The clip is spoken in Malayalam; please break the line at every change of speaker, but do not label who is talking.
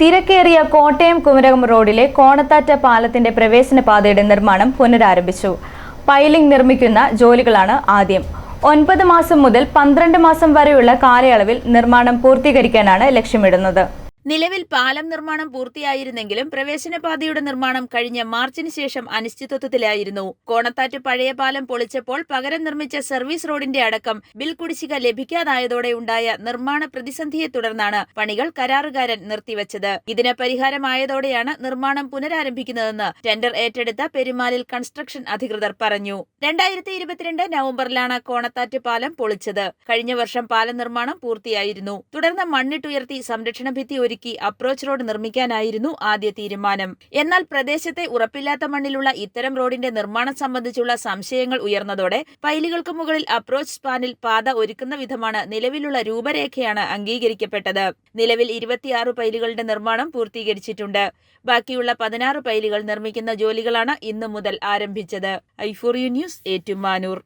തിരക്കേറിയ കോട്ടയം കുമരകം റോഡിലെ കോണത്താറ്റ പാലത്തിന്റെ പ്രവേശന പാതയുടെ നിർമ്മാണം പുനരാരംഭിച്ചു. പൈലിംഗ് നിർമ്മിക്കുന്ന ജോലികളാണ് ആദ്യം. ഒൻപത് മാസം മുതൽ പന്ത്രണ്ട് മാസം വരെയുള്ള കാലയളവിൽ നിർമ്മാണം പൂർത്തീകരിക്കാനാണ് ലക്ഷ്യമിടുന്നത്.
നിലവിൽ പാലം നിർമ്മാണം പൂർത്തിയായിരുന്നെങ്കിലും പ്രവേശനപാതയുടെ നിർമ്മാണം കഴിഞ്ഞ മാർച്ചിന് ശേഷം അനിശ്ചിതത്വത്തിലായിരുന്നു. കോണത്താറ്റ് പഴയ പാലം പൊളിച്ചപ്പോൾ പകരം നിർമ്മിച്ച സർവീസ് റോഡിന്റെ അടക്കം ബിൽ കുടിശ്ശിക ലഭിക്കാതായതോടെ ഉണ്ടായ നിർമ്മാണ പ്രതിസന്ധിയെ തുടർന്നാണ് പണികൾ കരാറുകാരൻ നിർത്തിവച്ചത്. ഇതിന് പരിഹാരമായതോടെയാണ് നിർമ്മാണം പുനരാരംഭിക്കുന്നതെന്ന് ടെൻഡർ ഏറ്റെടുത്ത പെരുമാലിൽ കൺസ്ട്രക്ഷൻ അധികൃതർ പറഞ്ഞു. രണ്ടായിരത്തി ഇരുപത്തിരണ്ട് നവംബറിലാണ് കോണത്താറ്റ് പാലം പൊളിച്ചത്. കഴിഞ്ഞ വർഷം പാലം നിർമ്മാണം പൂർത്തിയായിരുന്നു. തുടർന്ന് മണ്ണിട്ടുയർത്തി സംരക്ഷണ ഭിത്തി ഒരുക്കി അപ്രോച്ച് റോഡ് നിർമ്മിക്കാനായിരുന്നു ആദ്യ തീരുമാനം. എന്നാൽ പ്രദേശത്തെ ഉറപ്പില്ലാത്ത മണ്ണിലുള്ള ഇത്തരം റോഡിന്റെ നിർമ്മാണം സംബന്ധിച്ചുള്ള സംശയങ്ങൾ ഉയർന്നതോടെ പൈലുകൾക്ക് മുകളിൽ അപ്രോച്ച് സ്പാനിൽ പാത ഒരുക്കുന്ന വിധമാണ് നിലവിലുള്ള രൂപരേഖയാണ് അംഗീകരിക്കപ്പെട്ടത്. നിലവിൽ ഇരുപത്തിയാറ് പൈലുകളുടെ നിർമ്മാണം പൂർത്തീകരിച്ചിട്ടുണ്ട്. ബാക്കിയുള്ള പതിനാറ് പൈലുകൾ നിർമ്മിക്കുന്ന ജോലികളാണ് ഇന്നു മുതൽ ആരംഭിച്ചത്. ഐഫോറിയു ന്യൂസ് ഏറ്റുമാനൂർ.